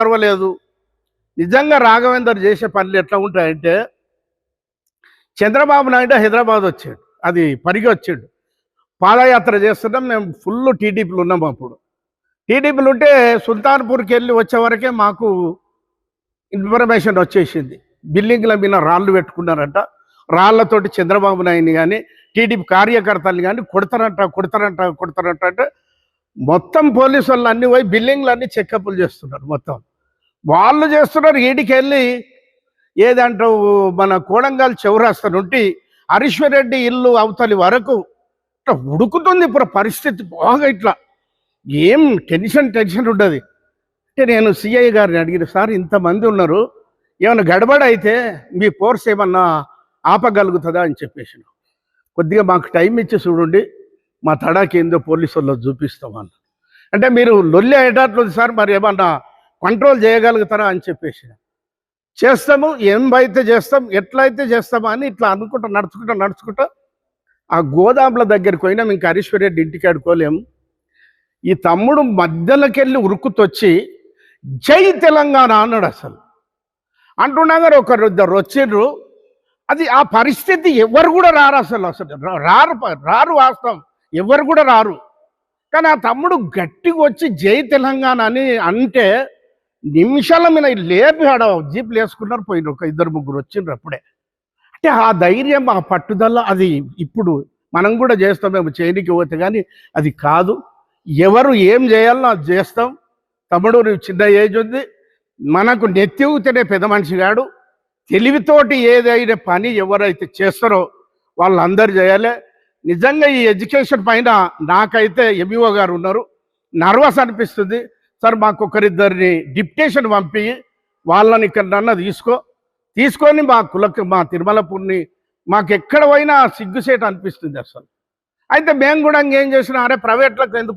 పర్వాలేదు. నిజంగా రాఘవేందర్ చేసే పనులు ఎట్లా ఉంటాయంటే చంద్రబాబు నాయుడు హైదరాబాద్ వచ్చాడు. అది పరిగి వచ్చాడు. పాదయాత్ర చేస్తున్నాం మేము ఫుల్ టీడీపీలు ఉన్నాం అప్పుడు. టీడీపీలు ఉంటే సుల్తాన్పూర్కి వెళ్ళి వచ్చే వరకే మాకు ఇన్ఫర్మేషన్ వచ్చేసింది. బిల్డింగ్ల మీద రాళ్ళు పెట్టుకున్నారంట. రాళ్ళతోటి చంద్రబాబు నాయుడిని కానీ టీడీపీ కార్యకర్తలు కానీ కొడతారంట కొడతారంట కొడతారంట అంటే మొత్తం పోలీసు వాళ్ళు అన్ని పోయి బిల్డింగ్లు అన్ని చెకప్లు చేస్తున్నారు మొత్తం. వాళ్ళు చేస్తున్నారు ఈడికి వెళ్ళి ఏదంటావు మన కోడంగల్ చౌరాస్తా నుండి హరీశ్వరెడ్డి ఇల్లు అవతలి వరకు ఇట్లా ఉడుకుతుంది ఇప్పుడు పరిస్థితి బాగా ఇట్లా. ఏం టెన్షన్ టెన్షన్ ఉండదు. అంటే నేను సిఐ గారిని అడిగిన సార్ ఇంతమంది ఉన్నారు ఏమైనా గడబడైతే అయితే మీ ఫోర్స్ ఏమన్నా ఆపగలుగుతుందా? అని చెప్పేసి కొద్దిగా మాకు టైం ఇచ్చి చూడండి. మా తడాకి ఏందో పోలీసు వాళ్ళు చూపిస్తామన్న అంటే మీరు లొల్లి అయ్యేటట్లు సార్ మరి ఏమన్నా కంట్రోల్ చేయగలుగుతారా అని చెప్పేసి. చేస్తాము ఏం అయితే చేస్తాం ఎట్లయితే చేస్తామా అని ఇట్లా అనుకుంటా నడుచుకుంటా నడుచుకుంటా ఆ గోదాముల దగ్గరికి పోయినాం. ఇంకా హరీశ్వరెడ్డి ఇంటికి ఆడుకోలేము ఈ తమ్ముడు మధ్యలోకి వెళ్ళి ఉరుకుతొచ్చి జై తెలంగాణ అన్నాడు అసలు. అంటున్నాగా ఒకరు ఇద్దరు వచ్చిండ్రు అది ఆ పరిస్థితి ఎవరు కూడా రారు అసలు అసలు రారు రారు వాస్తవం. ఎవరు కూడా రారు. కానీ ఆ తమ్ముడు గట్టిగా వచ్చి జై తెలంగాణ అని అంటే నిమిషాల మీద లేపి ఆడ జీపులు వేసుకున్నారు పోయిన ఒక ఇద్దరు ముగ్గురు వచ్చిండ్రు అప్పుడే. అంటే ఆ ధైర్యం ఆ పట్టుదల అది ఇప్పుడు మనం కూడా చేస్తాం. మేము చేయనికి పోతే కానీ అది కాదు. ఎవరు ఏం చేయాలో అది చేస్తాం. తమ్ముడు నువ్వు చిన్న ఏజ్ ఉంది. మనకు నెత్తి పెద్ద మనిషి కాడు తెలివితోటి ఏదైనా పని ఎవరైతే చేస్తారో వాళ్ళందరూ చేయాలి. నిజంగా ఈ ఎడ్యుకేషన్ పైన నాకైతే ఎంఈఓ గారు ఉన్నారు. నర్వస్ అనిపిస్తుంది. సార్ మాకు ఒకరిద్దరిని డిప్టేషన్ పంపి వాళ్ళని ఇక్కడ తీసుకో. తీసుకొని మా కులకి మా తిరుమలపూర్ని మాకు ఎక్కడ పోయినా సిగ్గుసేట అనిపిస్తుంది అసలు. అయితే మేము కూడా ఇంకేం చేసినా అరే ప్రైవేట్లకు ఎందుకు